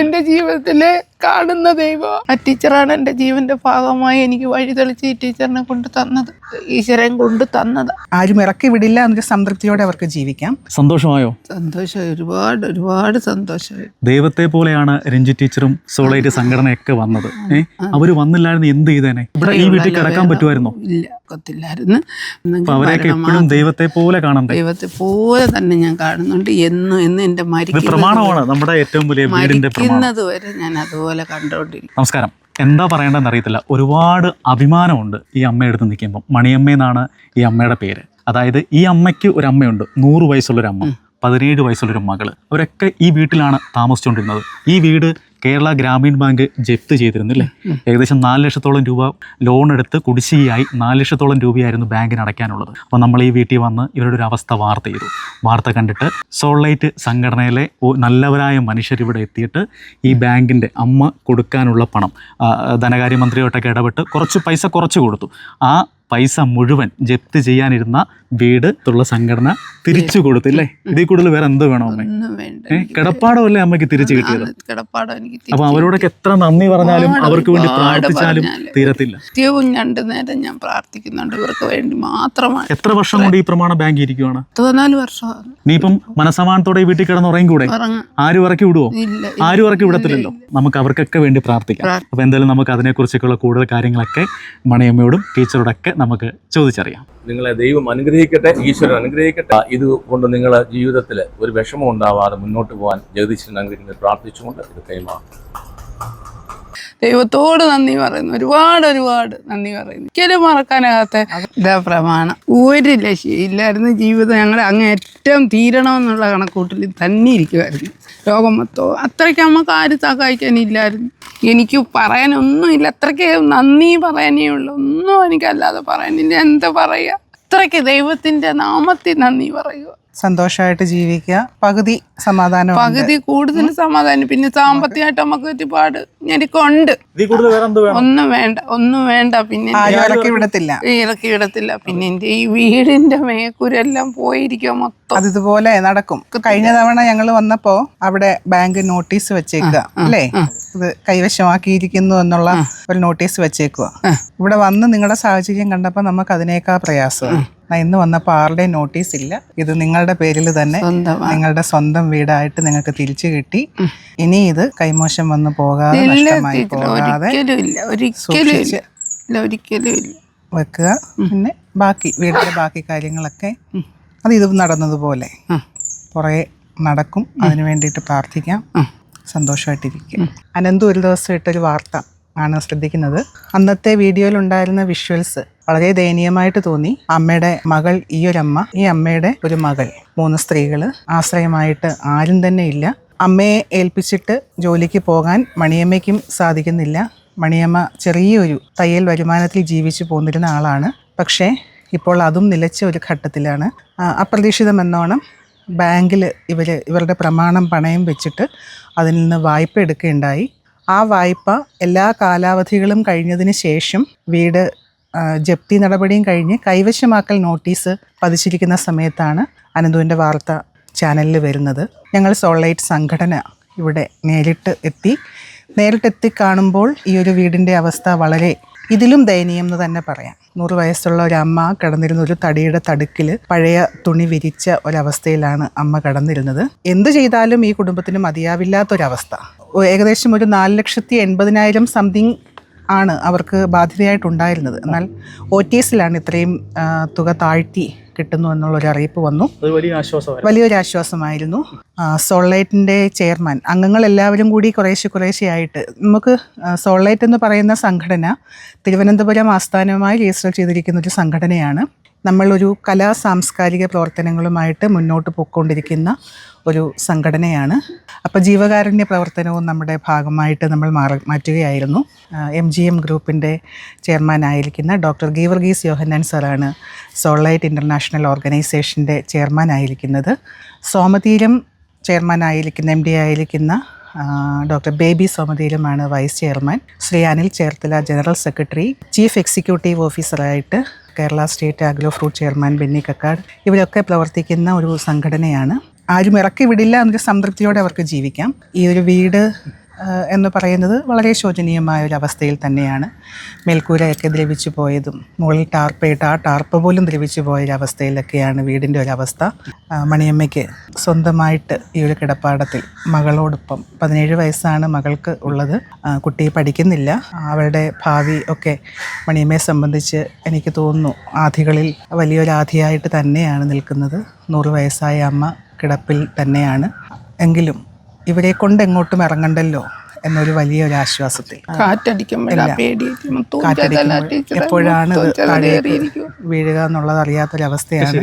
എന്റെ ജീവിതത്തിലെ കാണുന്ന ദൈവം ആ ടീച്ചറാണ് എന്റെ ജീവന്റെ ഭാഗമായി എനിക്ക് വഴി തെളിച്ച് ഈ ടീച്ചറിനെ കൊണ്ട് തന്നത്. ഈശ്വരൻ കൊണ്ട് തന്നത്. ആരും ഇറക്കി വിടില്ല എന്നൊരു സംതൃപ്തിയോടെ അവർക്ക് ജീവിക്കാം. സന്തോഷമായോ? സന്തോഷമായി. ഒരുപാട് ഒരുപാട് സന്തോഷമായി. ദൈവത്തെ പോലെയാണ് രഞ്ജി ടീച്ചറും സോളൈറ്റ് സംഘടനയൊക്കെ വന്നത്. അവർ വന്നില്ലായിരുന്നു എന്ത് ചെയ്തേനെ? ഇവിടെ ഈ വീട്ടിൽ കിടക്കാൻ പറ്റുമായിരുന്നോ? ഇല്ല ഒക്കത്തില്ലായിരുന്നു. അപ്പൊ അവരെയൊക്കെ എപ്പോഴും ദൈവത്തെ പോലെ കാണണ്ടേ? ദൈവത്തെ പോലെ തന്നെ ഞാൻ കാണുന്നുണ്ട്. എന്നും എന്നും എന്റെ ഇത് മരിക്കുന്നത് പ്രമാണമാണ് നമ്മുടെ ഏറ്റവും വലിയ വീടിന്റെ പ്രമാണം. മരിക്കുന്നത് വരെ ഞാൻ അതുപോലെ കണ്ടോണ്ടിരിക്കും നമസ്കാരം. എന്താ പറയേണ്ടതെന്ന് അറിയത്തില്ല. ഒരുപാട് അഭിമാനമുണ്ട് ഈ അമ്മയെടുത്ത് നിൽക്കുമ്പോൾ മണിയമ്മ എന്നാണ് ഈ അമ്മയുടെ പേര്. അതായത് ഈ അമ്മയ്ക്ക് ഒരു അമ്മയുണ്ട്. നൂറ് വയസ്സുള്ളൊരു അമ്മ പതിനേഴ് വയസ്സുള്ളൊരു മകൾ. അവരൊക്കെ ഈ വീട്ടിലാണ് താമസിച്ചുകൊണ്ടിരുന്നത്. ഈ വീട് കേരള ഗ്രാമീൺ ബാങ്ക് ജപ്ത് ചെയ്തിരുന്നു അല്ലേ ഏകദേശം നാല് ലക്ഷത്തോളം രൂപ ലോൺ എടുത്ത് കുടിശ്ശികയായി നാല് ലക്ഷത്തോളം രൂപയായിരുന്നു ബാങ്കിന് അടയ്ക്കാനുള്ളത്. അപ്പോൾ നമ്മൾ ഈ വീട്ടിൽ വന്ന് ഇവരുടെ ഒരു അവസ്ഥ വാർത്ത ചെയ്തു. വാർത്ത കണ്ടിട്ട് സോൾലൈറ്റ് സംഘടനയിലെ നല്ലവരായ മനുഷ്യർ ഇവിടെ എത്തിയിട്ട് ഈ ബാങ്കിന്റെ അമ്മ കൊടുക്കാനുള്ള പണം ധനകാര്യമന്ത്രിയോട്ടൊക്കെ ഇടപെട്ട് കുറച്ച് പൈസ കുറച്ച് കൊടുത്തു. ആ പൈസ മുഴുവൻ ജപ്തി ചെയ്യാനിരുന്ന വീട് ഉള്ള സംഘടന തിരിച്ചു കൊടുത്തു അല്ലേ ഇതിൽ കൂടുതൽ വേറെ എന്ത് വേണോ അമ്മ? കിടപ്പാടം അല്ലേ അമ്മയ്ക്ക് തിരിച്ചു കിട്ടിയത്? അപ്പൊ അവരോടൊക്കെ എത്ര നന്ദി പറഞ്ഞാലും അവർക്ക് വേണ്ടി പ്രാർത്ഥിച്ചാലും. തീരത്തില്ല. നിത്യവും രണ്ടു നേരം ഞാൻ പ്രാർത്ഥിക്കുന്നുണ്ട്. ഇവർക്ക് വേണ്ടി മാത്രമാണ്. എത്ര വർഷം കൊണ്ട് ഈ പ്രമാണ ബാങ്ക് ഇരിക്കുവാണ്? പതിനാല് നീ ഇപ്പം മനസമാനത്തോടെ ഈ വീട്ടിൽ കിടന്ന് ഉറങ്ങി. കൂടെ ആരും ഇറക്കി വിടുവോ? ആരും ഇറക്കി വിടത്തില്ലല്ലോ? നമുക്ക് അവർക്കൊക്കെ വേണ്ടി പ്രാർത്ഥിക്കാം. പ്രാർത്ഥി- അപ്പൊ എന്തായാലും നമുക്ക് അതിനെക്കുറിച്ചൊക്കെയുള്ള കൂടുതൽ കാര്യങ്ങളൊക്കെ മണിയമ്മയോടും ടീച്ചറോടൊക്കെ നമുക്ക് ചോദിച്ചറിയാം. നിങ്ങളെ ദൈവം അനുഗ്രഹിക്കട്ടെ ഈശ്വരൻ അനുഗ്രഹിക്കട്ടെ. ഇത് കൊണ്ട് നിങ്ങളെ ജീവിതത്തിൽ ഒരു വിഷമം ഉണ്ടാവാതെ മുന്നോട്ട് പോകാൻ ജഗദീശ്വരൻ അനുഗ്രഹിക്കുന്നത് പ്രാർത്ഥിച്ചുകൊണ്ട് ഇത് കൈമാറും ദൈവത്തോട് നന്ദി പറയുന്നു. ഒരുപാട് ഒരുപാട് നന്ദി പറയുന്നു. ഒരിക്കലും മറക്കാനാകാത്ത ഇതാ പ്രമാണം. ഒരു ലക്ഷ്യമില്ലായിരുന്നു ജീവിതം. ഞങ്ങൾ അങ്ങ് ഏറ്റവും തീരണമെന്നുള്ള കണക്കൂട്ടിൽ തന്നെ ഇരിക്കുമായിരുന്നു ലോകം മൊത്തം അത്രയ്ക്ക് നമുക്ക് ആരും സഹായിക്കാനില്ലായിരുന്നു. എനിക്ക് പറയാനൊന്നുമില്ല. അത്രയ്ക്ക് നന്ദി പറയാനേ ഉള്ളൂ. ഒന്നും എനിക്കല്ലാതെ പറയാനില്ല. എന്താ പറയുക? അത്രയ്ക്ക് ദൈവത്തിന്റെ നാമത്തിൽ നന്ദി പറയുക. സന്തോഷമായിട്ട് ജീവിക്കുക. പകുതി സമാധാനം പകുതി കൂടുതൽ സമാധാനം. പിന്നെ സാമ്പത്തികമായിട്ട് നമുക്ക് ഒരുപാട് ഞെരുക്കുണ്ട് ഒന്നും വേണ്ട ഒന്നും വേണ്ട. പിന്നെ ഇറക്കി വിടത്തില്ല. ഇറക്കി വിടത്തില്ല. പിന്നെ എന്റെ ഈ വീടിന്റെ മേക്കുരെല്ലാം പോയിരിക്കുക മൊത്തം. അത് ഇതുപോലെ നടക്കും. കഴിഞ്ഞ തവണ ഞങ്ങൾ വന്നപ്പോ അവിടെ ബാങ്ക് നോട്ടീസ് വെച്ചേക്കുക. അല്ലേ? ഇത് കൈവശമാക്കിയിരിക്കുന്നു എന്നുള്ള ഒരു നോട്ടീസ് വെച്ചേക്കുക ഇവിടെ വന്ന് നിങ്ങളുടെ സാഹചര്യം കണ്ടപ്പോൾ നമുക്ക് അതിനേക്കാൾ പ്രയാസം. ഇന്ന് വന്നപ്പോൾ ആരുടെയും നോട്ടീസ് ഇല്ല. ഇത് നിങ്ങളുടെ പേരിൽ തന്നെ നിങ്ങളുടെ സ്വന്തം വീടായിട്ട് നിങ്ങൾക്ക് തിരിച്ചു കിട്ടി. ഇനി ഇത് കൈമോശം വന്ന് പോകാതെ നഷ്ടമായി പോകാതെ വെക്കുക. പിന്നെ ബാക്കി വീട്ടിലെ ബാക്കി കാര്യങ്ങളൊക്കെ അത് ഇത് നടന്നതുപോലെ കുറെ നടക്കും. അതിനു വേണ്ടിയിട്ട് പ്രാർത്ഥിക്കാം. സന്തോഷമായിട്ടിരിക്കും അനന്തു ഒരു ദിവസം ഇട്ടൊരു വാർത്ത ആണ് ശ്രദ്ധിക്കുന്നത്. അന്നത്തെ വീഡിയോയിൽ ഉണ്ടായിരുന്ന വിഷ്വൽസ് വളരെ ദയനീയമായിട്ട് തോന്നി. അമ്മയുടെ മകൾ ഈ ഒരു അമ്മ ഈ അമ്മയുടെ ഒരു മകൾ മൂന്ന് സ്ത്രീകൾ ആശ്രയമായിട്ട് ആരും തന്നെ ഇല്ല. അമ്മയെ ഏൽപ്പിച്ചിട്ട് ജോലിക്ക് പോകാൻ മണിയമ്മയ്ക്കും സാധിക്കുന്നില്ല. മണിയമ്മ ചെറിയൊരു തയ്യൽ വരുമാനത്തിൽ ജീവിച്ചു പോന്നിരുന്ന ആളാണ്. പക്ഷേ ഇപ്പോൾ അതും നിലച്ച ഒരു ഘട്ടത്തിലാണ്. അപ്രതീക്ഷിതമെന്നോണം ബാങ്കിൽ ഇവർ ഇവരുടെ പ്രമാണം പണയം വെച്ചിട്ട് അതിൽ നിന്ന് വായ്പ എടുക്കുകയുണ്ടായി. ആ വായ്പ എല്ലാ കാലാവധികളും കഴിഞ്ഞതിന് ശേഷം വീട് ജപ്തി നടപടിയും കഴിഞ്ഞ് കൈവശമാക്കൽ നോട്ടീസ് പതിച്ചിരിക്കുന്ന സമയത്താണ് അനന്തുവിന്റെ വാർത്ത ചാനലിൽ വരുന്നത്. ഞങ്ങൾ സോളൈറ്റ് സംഘടന ഇവിടെ നേരിട്ട് എത്തി. നേരിട്ടെത്തി കാണുമ്പോൾ ഈ ഒരു വീടിന്റെ അവസ്ഥ വളരെ ഇതിലും ദയനീയം എന്ന് തന്നെ പറയാം. നൂറ് വയസ്സുള്ള ഒരു അമ്മ കിടന്നിരുന്ന ഒരു തടിയുടെ തടുക്കിൽ പഴയ തുണി വിരിച്ച ഒരവസ്ഥയിലാണ് അമ്മ കിടന്നിരുന്നത്. എന്ത് ചെയ്താലും ഈ കുടുംബത്തിന് മതിയാവില്ലാത്തൊരവസ്ഥ. ഏകദേശം ഒരു നാല് ലക്ഷത്തി എൺപതിനായിരം സംതിങ് ആണ് അവർക്ക് ബാധ്യതയായിട്ടുണ്ടായിരുന്നത്. എന്നാൽ ഒ ടി എസിലാണ് ഇത്രയും തുക താഴ്ത്തി കിട്ടുന്നു എന്നുള്ളൊരു അറിയിപ്പ് വന്നു. വലിയൊരു ആശ്വാസമായിരുന്നു. സോളൈറ്റിന്റെ ചെയർമാൻ അംഗങ്ങൾ എല്ലാവരും കൂടി കുറേശ്ശെ കുറേശ്ശെയായിട്ട് നമുക്ക് സോളൈറ്റ് സോൾലൈറ്റ് എന്ന് പറയുന്ന സംഘടന തിരുവനന്തപുരം ആസ്ഥാനമായി രജിസ്റ്റർ ചെയ്തിരിക്കുന്ന ഒരു സംഘടനയാണ്. നമ്മളൊരു കലാ സാംസ്കാരിക പ്രവർത്തനങ്ങളുമായിട്ട് മുന്നോട്ട് പോയിക്കൊണ്ടിരിക്കുന്ന ഒരു സംഘടനയാണ്. അപ്പോൾ ജീവകാരുണ്യ പ്രവർത്തനവും നമ്മുടെ ഭാഗമായിട്ട് നമ്മൾ മാറി മാറ്റുകയായിരുന്നു. എം ജി എം ഗ്രൂപ്പിന്റെ ചെയർമാനായിരിക്കുന്ന ഡോക്ടർ ഗീവർഗീസ് യോഹന്നാൻ സാറാണ് സോളൈറ്റ് ഇന്റർനാഷണൽ ഓർഗനൈസേഷന്റെ ചെയർമാനായിരിക്കുന്നത്. സോമതീരം ചെയർമാനായിരിക്കുന്ന എം ഡി ആയിരിക്കുന്ന doctor Baby സോമതീരമാണ് vice chairman. Shri Anil Cherthala general secretary chief executive ഓഫീസറായിട്ട് Kerala state agro fruit chairman Benny Kakkad ഇവരൊക്കെ പ്രവർത്തിക്കുന്ന ഒരു സംഘടനയാണ്. ആരും ഇറക്കി വിടില്ല എന്നൊരു സംതൃപ്തിയോടെ അവർക്ക് ജീവിക്കാം. ഈ ഒരു വീട് എന്ന് പറയുന്നത് വളരെ ശോചനീയമായ ഒരു അവസ്ഥയിൽ തന്നെയാണ്. മേൽക്കൂരയൊക്കെ ദ്രവിച്ചു പോയതും മുകളിൽ ടാർപ്പയിട്ട് ആ ടാർപ്പ് പോലും ദ്രവിച്ചു പോയ ഒരു അവസ്ഥയിലൊക്കെയാണ് വീടിന്റെ ഒരവസ്ഥ. മണിയമ്മയ്ക്ക് സ്വന്തമായിട്ട് ഈ ഒരു കിടപ്പാടത്തിൽ മകളോടൊപ്പം പതിനേഴ് വയസ്സാണ് മകൾക്ക് ഉള്ളത്. കുട്ടി പഠിക്കുന്നില്ല. അവരുടെ ഭാവി ഒക്കെ മണിയമ്മയെ സംബന്ധിച്ച് എനിക്ക് തോന്നുന്നു ആധികളിൽ വലിയൊരാധിയായിട്ട് തന്നെയാണ് നിൽക്കുന്നത്. നൂറ് വയസ്സായ അമ്മ കിടപ്പിൽ തന്നെയാണ്. എങ്കിലും ഇവരെ കൊണ്ട് എങ്ങോട്ടും ഇറങ്ങണ്ടല്ലോ എന്നൊരു വലിയൊരു ആശ്വാസത്തിൽ. കാറ്റടിക്കുമ്പോൾ എപ്പോഴാണ് വീഴുക എന്നുള്ളത് അറിയാത്തൊരവസ്ഥയാണ്.